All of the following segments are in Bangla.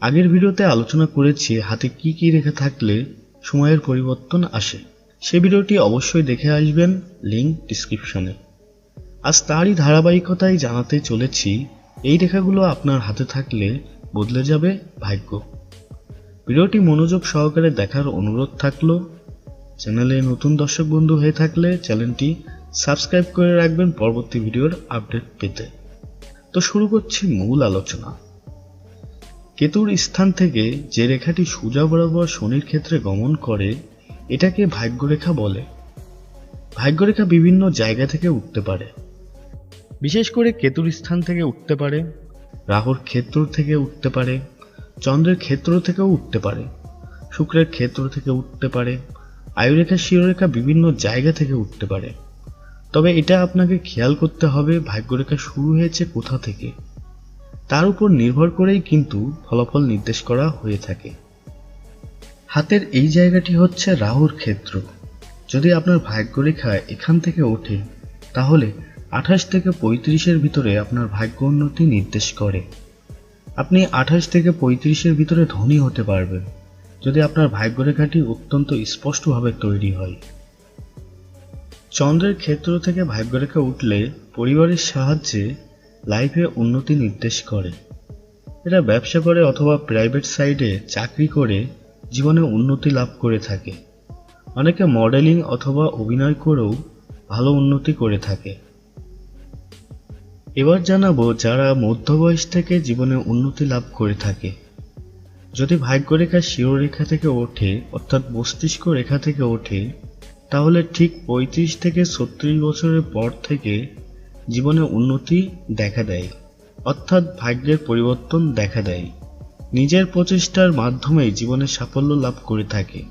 আগের ভিডিওতে আলোচনা করেছি হাতে কি কি রেখা থাকলে সময়ের পরিবর্তন আসে। সে ভিডিওটি অবশ্যই দেখে আসবেন লিঙ্ক ডিসক্রিপশনে আজ তারই ধারাবাহিকতায় জানাতে চলেছি, এই রেখাগুলো আপনার হাতে থাকলে বদলে যাবে ভাগ্য। ভিডিওটি মনোযোগ সহকারে দেখার অনুরোধ থাকল, চ্যানেলে নতুন দর্শক বন্ধু হয়ে থাকলে চ্যানেলটি সাবস্ক্রাইব করে রাখবেন পরবর্তী ভিডিওর আপডেট পেতে। তো শুরু করছি মূল আলোচনা। কেতুর স্থান থেকে যে রেখাটি সোজা বরাবর শনির ক্ষেত্রে গমন করে, এটাকে ভাগ্যরেখা বলে। ভাগ্যরেখা বিভিন্ন জায়গা থেকে উঠতে পারে। বিশেষ করে কেতুর স্থান থেকে উঠতে পারে, রাহুর ক্ষেত্র থেকে উঠতে পারে, চন্দ্রের ক্ষেত্র থেকেও উঠতে পারে, শুক্রের ক্ষেত্র থেকে উঠতে পারে আয়ুরেখা শিরোরেখা বিভিন্ন জায়গা থেকে উঠতে পারে। তবে এটা আপনাকে খেয়াল করতে হবে, ভাগ্যরেখা শুরু হয়েছে কোথা থেকে। তার উপর নির্ভর করেই কিন্তু ফলাফল নির্দেশ করা হয়ে থাকে। হাতের এই জায়গাটি হচ্ছে রাহুর ক্ষেত্র। যদি আপনার ভাগ্যরেখা এখান থেকে ওঠে, তাহলে আঠাশ থেকে পঁয়ত্রিশের ভিতরে আপনার ভাগ্য উন্নতি নির্দেশ করে। আপনি আঠাশ থেকে পঁয়ত্রিশের ভিতরে ধনী হতে পারবেন, যদি আপনার ভাগ্যরেখাটি অত্যন্ত স্পষ্টভাবে তৈরি হয়। চন্দ্রের ক্ষেত্র থেকে ভাগ্যরেখা উঠলে পরিবারের সাহায্যে লাইফে উন্নতি নির্দেশ করে। এরা ব্যবসা করে অথবা প্রাইভেট সাইডে চাকরি করে, জীবনে উন্নতি লাভ করে থাকে। অনেকে মডেলিং অথবা অভিনয় করেও ভালো উন্নতি করে থাকে। এবার জানাব যারা মধ্য বয়স থেকে জীবনে উন্নতি লাভ করে থাকে। যদি ভাগ্যরেখা শিরোরেখা থেকে ওঠে, অর্থাৎ মস্তিষ্ক রেখা থেকে ওঠে, তাহলে ঠিক পঁয়ত্রিশ থেকে ছত্রিশ বছরের পর থেকে জীবনে উন্নতি দেখা দেয়, অর্থাৎ ভাগ্যের পরিবর্তন দেখা দেয়। নিজের প্রচেষ্টার মাধ্যমেই জীবনে সাফল্য লাভ করে থাকে।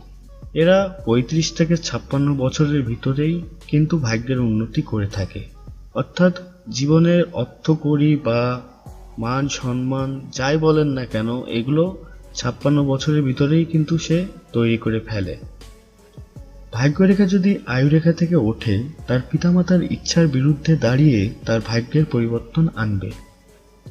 এরা পঁয়ত্রিশ থেকে ছাপ্পান্ন বছরের ভিতরেই কিন্তু ভাগ্যের উন্নতি করে থাকে। অর্থাৎ জীবনের অর্থকড়ি বা মান সম্মান যাই বলেন না কেন, এগুলো ছাপ্পান্ন বছরের ভিতরেই কিন্তু সে তৈরি করে ফেলে। ভাগ্যরেখা যদি আয়ুরেখা থেকে ওঠে, তার পিতামাতার ইচ্ছার বিরুদ্ধে দাঁড়িয়ে তার ভাগ্যের পরিবর্তন আনবে।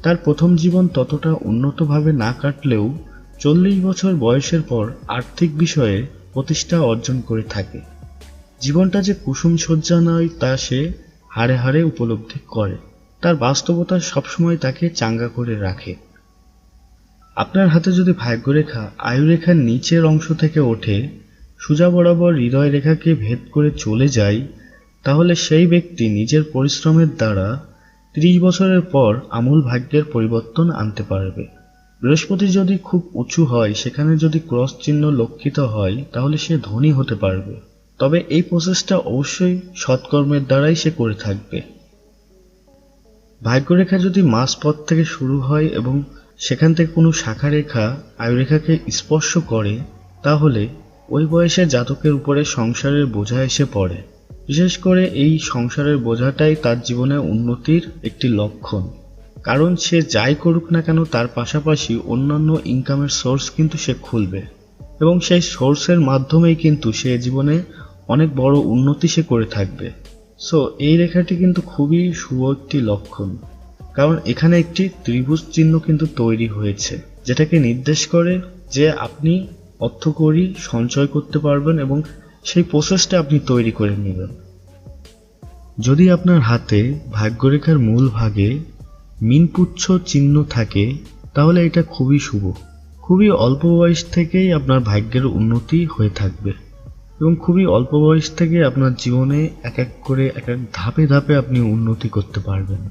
তার প্রথম জীবন ততটা উন্নতভাবে না কাটলেও চল্লিশ বছর বয়সের পর আর্থিক বিষয়ে প্রতিষ্ঠা অর্জন করে থাকে। জীবনটা যে কুসুম সজ্জা নয়, তা সে হাড়ে হাড়ে উপলব্ধি করে। তার বাস্তবতা সবসময় তাকে চাঙ্গা করে রাখে। আপনার হাতে যদি ভাগ্যরেখা আয়ুরেখার নিচের অংশ থেকে ওঠে সোজা বরাবর হৃদয় রেখাকে ভেদ করে চলে যায় তাহলে সেই ব্যক্তি নিজের পরিশ্রমের দ্বারা ত্রিশ বছরের পর আমূল ভাগ্যের পরিবর্তন আনতে পারবে। বৃহস্পতি যদি খুব উঁচু হয়, সেখানে যদি ক্রস চিহ্ন লক্ষিত হয়, তাহলে সে ধনী হতে পারবে। তবে এই প্রসেসটা অবশ্যই সৎকর্মের দ্বারাই সে করে থাকবে। ভাগ্যরেখা যদি মাস পথ থেকে শুরু হয় এবং সেখান থেকে কোনো শাখা রেখা আয়ুরেখাকে স্পর্শ করে, তাহলে ওই বয়সে জাতকের উপরে সংসারের বোঝা এসে পড়ে। বিশেষ করে এই সংসারের বোঝাটাই তার জীবনে উন্নতির একটি লক্ষণ। কারণ সে যাই করুক না কেন, তার পাশাপাশি অন্যান্য ইনকামের সোর্স কিন্তু সে খুলবে। এবং সেই সোর্সের মাধ্যমেই কিন্তু সে জীবনে অনেক বড় উন্নতি সে করে থাকবে। সো এই রেখাটি কিন্তু খুবই শুভ একটি লক্ষণ। কারণ এখানে একটি ত্রিভুজ চিহ্ন কিন্তু তৈরি হয়েছে, যেটাকে নির্দেশ করে যে আপনি অর্থকরী সঞ্চয় করতে পারবেন এবং সেই প্রসেসটা আপনি তৈরি করে নেবেন। যদি আপনার হাতে ভাগ্যরেখার মূল ভাগে মিনপুচ্ছ চিহ্ন থাকে, তাহলে এটা খুবই শুভ। খুবই অল্প বয়স থেকেই আপনার ভাগ্যের উন্নতি হয়ে থাকবে এবং খুবই অল্প বয়স থেকে আপনার জীবনে এক এক করে এক এক ধাপে ধাপে আপনি উন্নতি করতে পারবেন।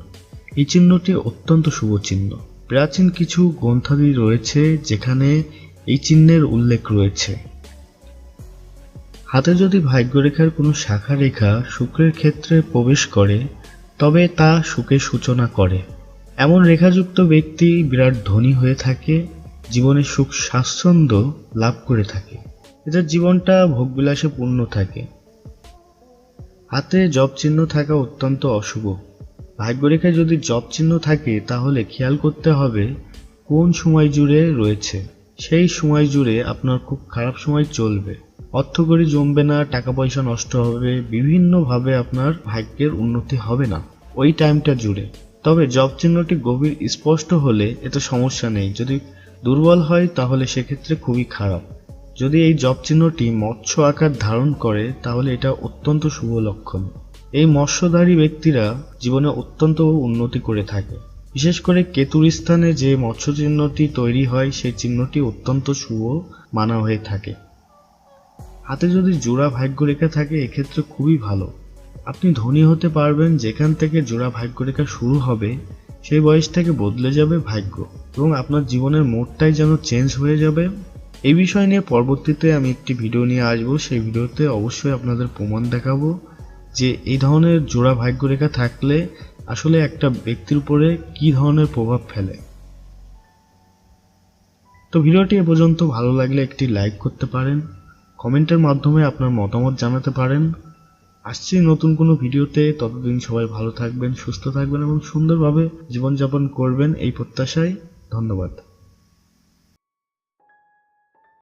এই চিহ্নটি অত্যন্ত শুভ চিহ্ন। প্রাচীন কিছু গ্রন্থাদি রয়েছে যেখানে এই চিহ্নের উল্লেখ রয়েছে। হাতে যদি ভাগ্যরেখার কোনো শাখা রেখা শুক্রের ক্ষেত্রে প্রবেশ করে, তবে তা সুখের সূচনা করে। এমন রেখাযুক্ত ব্যক্তি বিরাট ধনী হয়ে থাকে, জীবনে সুখ স্বাচ্ছন্দ্য লাভ করে থাকে। এদের জীবনটা ভোগবিলাসে পূর্ণ থাকে। হাতে জব চিহ্ন থাকা অত্যন্ত অশুভ। ভাগ্যরেখায় যদি জব চিহ্ন থাকে, তাহলে খেয়াল করতে হবে কোন সময় জুড়ে রয়েছে। সেই সময় জুড়ে আপনার খুব খারাপ সময় চলবে। অর্থকরী জমবে না টাকা পয়সা নষ্ট হবে, বিভিন্নভাবে আপনার ভাগ্যের উন্নতি হবে না ওই টাইমটা জুড়ে। তবে জব চিহ্নটি গভীর স্পষ্ট হলে এতে সমস্যা নেই। যদি দুর্বল হয়, তাহলে সেক্ষেত্রে খুবই খারাপ। যদি এই জব চিহ্নটি মৎস্য আকার ধারণ করে, তাহলে এটা অত্যন্ত শুভ লক্ষণ। এই মৎস্যধারী ব্যক্তিরা জীবনে অত্যন্ত উন্নতি করে থাকে। বিশেষ করে কেতুর স্থানে যে মৎস্য চিহ্নটি তৈরি হয়, সেই চিহ্নটি অত্যন্ত শুভ মানা হয়ে থাকে। হাতে যদি জোড়া ভাগ্যরেখা থাকে, এক্ষেত্রে খুবই ভালো। আপনি ধনী হতে পারবেন, যেখান থেকে জোড়া ভাগ্যরেখা শুরু হবে, সেই বয়স থেকে বদলে যাবে ভাগ্য। এবং আপনার জীবনের মোড়টাই যেন চেঞ্জ হয়ে যাবে। এই বিষয় নিয়ে পরবর্তীতে আমি একটি ভিডিও নিয়ে আসব। সেই ভিডিওতে অবশ্যই আপনাদের প্রমাণ দেখাবো যে এই ধরনের জোড়া ভাগ্যরেখা থাকলে আসলে একটা ব্যক্তির উপরে কি ধরনের প্রভাব ফেলে? তো ভিডিওটি এ পর্যন্ত ভালো লাগলে একটি লাইক করতে পারেন, কমেন্টের মাধ্যমে আপনার মতামত জানাতে পারেন। আসছি নতুন কোনো ভিডিওতে, ততদিন সবাই ভালো থাকবেন, সুস্থ থাকবেন এবং সুন্দরভাবে জীবনযাপন করবেন এই প্রত্যাশায়। ধন্যবাদ।